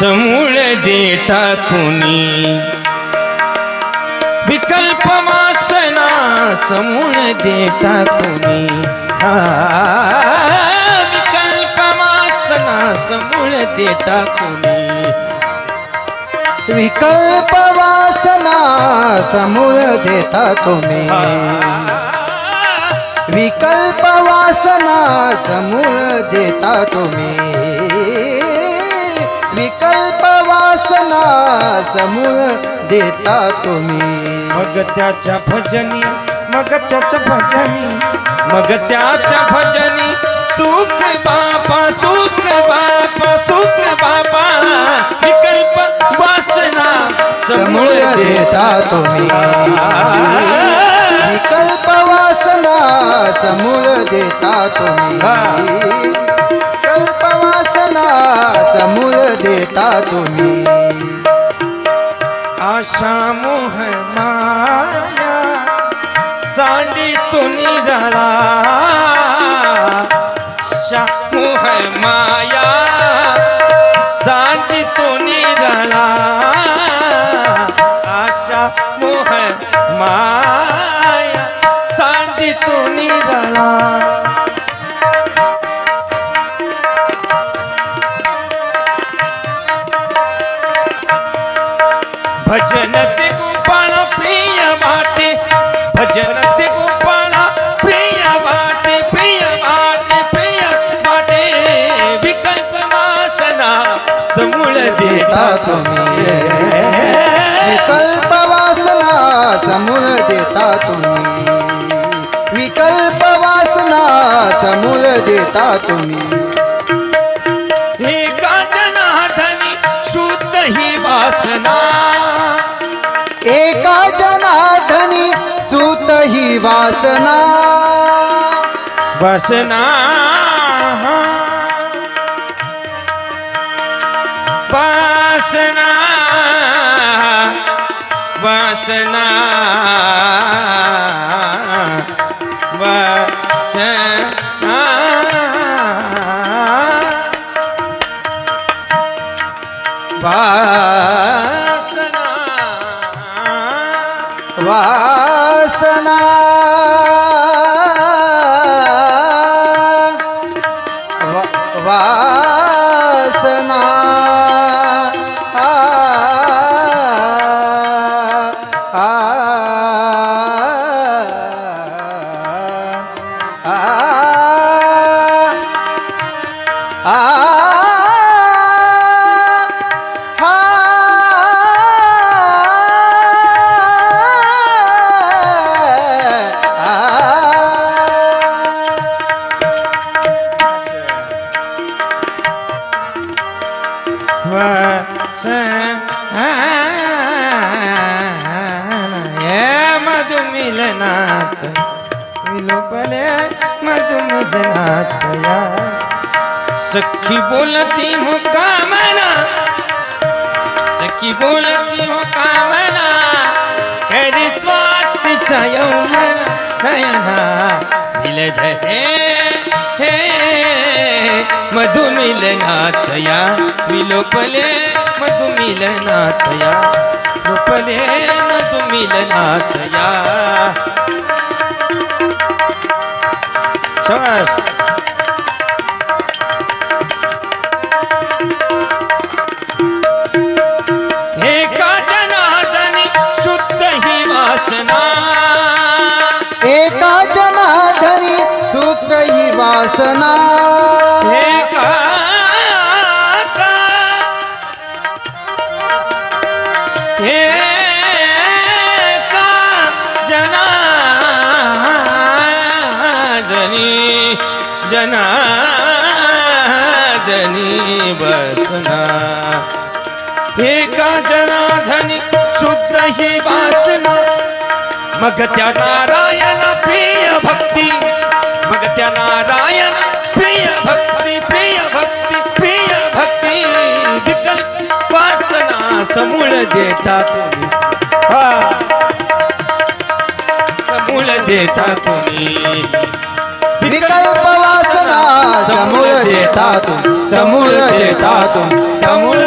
समूळ देता कुणी? विकल्प वासना समूळ देता कुणी? हा विकल्प वासना समूळ देता कुणी? विकल्प वासना समूळ देता तुम्ही. विकल्प वासना समूळ देता तुम्ही. समूळ देता तुम्ही. मग त्याच्या भजनी मग त्याच्या भजनी मग त्याच्या भजनी सुख बापा सुख बापा सुख बापा विकल्प वासना समूळ देता तुम्ही. विकल्प वासना समूळ देता तुम्ही. विकल्प वासना समूळ देता तुम्ही. आशा मोह माया सांडी तुनी निराळा आशा मोह माया सांडी तुनी निराळा भजन ते गोपाळ प्रिय वाटे भजन ते गोपाळ प्रिय वाटे प्रिय वाटे प्रिय वाटे विकल्प वासना समूळ देता तुम्ही। विकल्प वासना समूळ देता तुम्ही। विकल्प वासना समूळ देता तुम्ही। वासना। एका जनार्दनी सुत ही वासना। वासना। वासना। वासना। वासना ਵਾਸਨਾ ਵਾਸਨਾ सखी बोलती हूँ कामना। सखी बोलती हूँ कामना। तेरी स्वास्थ्य चायो मना दयना मिल धसे हे मधु मिलना थया मिलो पले मधु मिलना थया मिलो पले मधु मिलना थया वासना। सना जनार्दनी बसना। हे का जनार्दनी शुद्ध ही वासना? मग त्या नारायण प्रिय भक्ती मग त्या नारायण प्रिय भक्ती प्रिय भक्ती प्रिय भक्ती विकल्प वासना समूळ देता तुम्ही. समूळ देता तुम्ही. विकल्प समूळ देता तू समूळ देता तू समूळ